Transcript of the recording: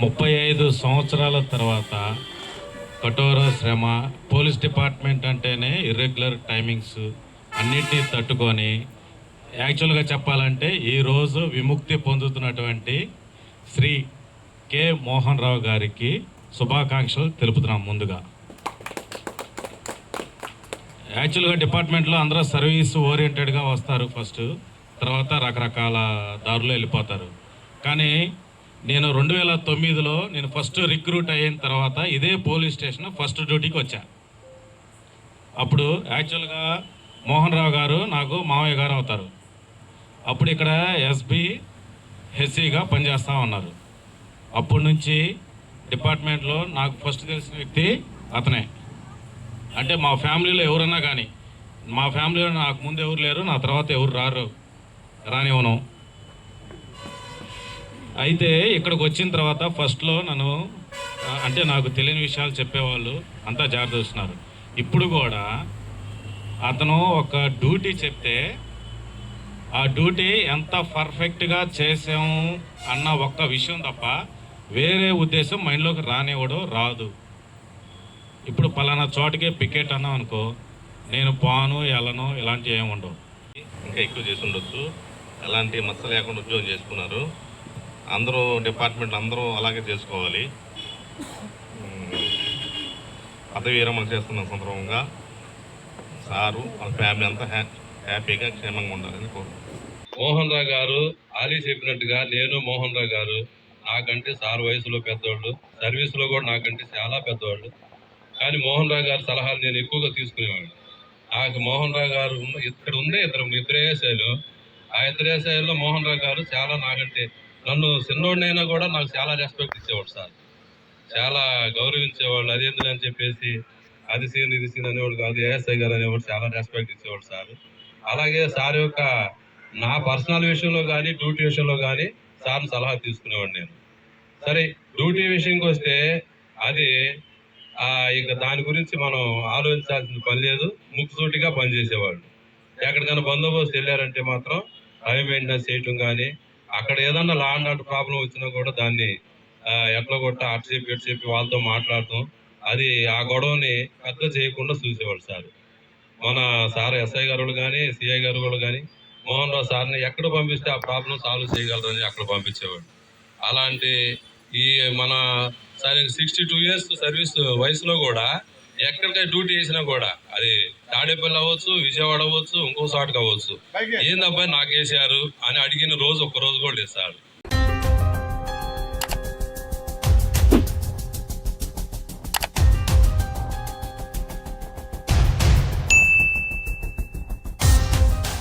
ముప్పై ఐదు సంవత్సరాల తర్వాత కఠోర శ్రమ పోలీస్ డిపార్ట్మెంట్ అంటేనే ఇర్రెగ్యులర్ టైమింగ్స్ అన్నిటినీ తట్టుకొని యాక్చువల్గా చెప్పాలంటే ఈరోజు విముక్తి పొందుతున్నటువంటి శ్రీ కె. మోహన్ రావు గారికి శుభాకాంక్షలు తెలుపుతున్నాం ముందుగా. యాక్చువల్గా డిపార్ట్మెంట్లో అందరూ సర్వీస్ ఓరియంటెడ్గా వస్తారు ఫస్ట్ తర్వాత రకరకాల దారులు వెళ్ళిపోతారు. కానీ నేను రెండు వేల తొమ్మిదిలో నేను ఫస్ట్ రిక్రూట్ అయిన తర్వాత ఇదే పోలీస్ స్టేషన్ ఫస్ట్ డ్యూటీకి వచ్చా. అప్పుడు యాక్చువల్గా మోహన్ రావు గారు నాకు మామయ్య గారు అవుతారు. అప్పుడు ఇక్కడ ఎస్బి హెచ్సిగా పనిచేస్తూ ఉన్నారు. అప్పటి నుంచి డిపార్ట్మెంట్లో నాకు ఫస్ట్ తెలిసిన వ్యక్తి అతనే. అంటే మా ఫ్యామిలీలో ఎవరన్నా కానీ మా ఫ్యామిలీలో నాకు ముందు ఎవరు లేరు నా తర్వాత ఎవరు రారు రానివ్వను. అయితే ఇక్కడికి వచ్చిన తర్వాత ఫస్ట్లో నన్ను అంటే నాకు తెలియని విషయాలు చెప్పేవాళ్ళు అంతా జాగ్రత్త చూస్తున్నారు. ఇప్పుడు కూడా అతను ఒక డ్యూటీ చెప్తే ఆ డ్యూటీ ఎంత పర్ఫెక్ట్గా చేసాము అన్న ఒక్క విషయం తప్ప వేరే ఉద్దేశం మైండ్లోకి రానివ్వడం రాదు. ఇప్పుడు పలానా చోటకే పికెట్ అన్నాం అనుకో నేను పాను ఎలను ఇలాంటివి ఏమి ఉండవు. ఇంకా ఎక్కువ చేసి ఉండొచ్చు. ఎలాంటి మచ్చ లేకుండా ఉద్యోగం చేసుకున్నారు. అందరూ డిపార్ట్మెంట్ అందరూ అలాగే చేసుకోవాలి. పదవి విరమణ చేస్తున్న సందర్భంగా సారు వాళ్ళ ఫ్యామిలీ అంతా హ్యాపీగా క్షేమంగా ఉండాలని కోరుకుంటున్నాను. మోహన్ రావు గారు ఆలీ చెప్పినట్టుగా నేను మోహన్ రావు గారు నాకంటే సార్ వయసులో పెద్దవాళ్ళు సర్వీస్లో కూడా నాకంటే చాలా పెద్దవాళ్ళు కానీ మోహన్ రావు గారి సలహాలు నేను ఎక్కువగా తీసుకునేవాడిని. నాకు మోహన్ రావు గారు ఇక్కడ ఉండే ఇద్దరు ఇద్దరు ఆ ఇద్దరు ఏసాల్లో మోహన్ రావు గారు చాలా నాకంటే నన్ను చిన్నోడినైనా కూడా నాకు చాలా రెస్పెక్ట్ ఇచ్చేవాడు సార్. చాలా గౌరవించేవాళ్ళు అది ఎందుకు అని చెప్పేసి అది సీన్ ఇది సీన్ అనేవాడు కాదు ఏఎస్ఐ గారు అనేవాడు చాలా రెస్పెక్ట్ ఇచ్చేవాడు సార్. అలాగే సార్ యొక్క నా పర్సనల్ విషయంలో కానీ డ్యూటీ విషయంలో కానీ సార్ని సలహా తీసుకునేవాడు నేను. సరే డ్యూటీ విషయంకి వస్తే అది ఇక దాని గురించి మనం ఆలోచించాల్సిన పని లేదు. ముక్కుసూటిగా పనిచేసేవాళ్ళు. ఎక్కడికైనా బందోబస్తు వెళ్ళారంటే మాత్రం టైం మెయింటెనెన్స్ చేయటం కానీ అక్కడ ఏదన్నా లా అండ్ ఆర్డర్ ప్రాబ్లం వచ్చినా కూడా దాన్ని ఎట్లా కొట్ట అటు చెప్పి ఎటు చెప్పి వాళ్ళతో మాట్లాడటం అది ఆ గొడవని పెద్ద చేయకుండా చూసేవాడు సార్. మన సార్ ఎస్ఐ గారు కానీ సిఐ గారు కూడా కానీ మోహన్ రావు సార్ని ఎక్కడ పంపిస్తే ఆ ప్రాబ్లం సాల్వ్ చేయగలరని అక్కడ పంపించేవాడు. అలాంటి ఈ మన సరే సిక్స్టీ టూ ఇయర్స్ సర్వీస్ వయసులో కూడా ఎక్కడికి డ్యూటీ చేసినా కూడా అది తాడేపల్లి అవ్వచ్చు విజయవాడ అవ్వచ్చు ఇంకో చోటకి అవ్వచ్చు. ఏందబ్బాయి నాకు వేసారు అని అడిగిన రోజు ఒక్క రోజు కూడా లేదు సార్.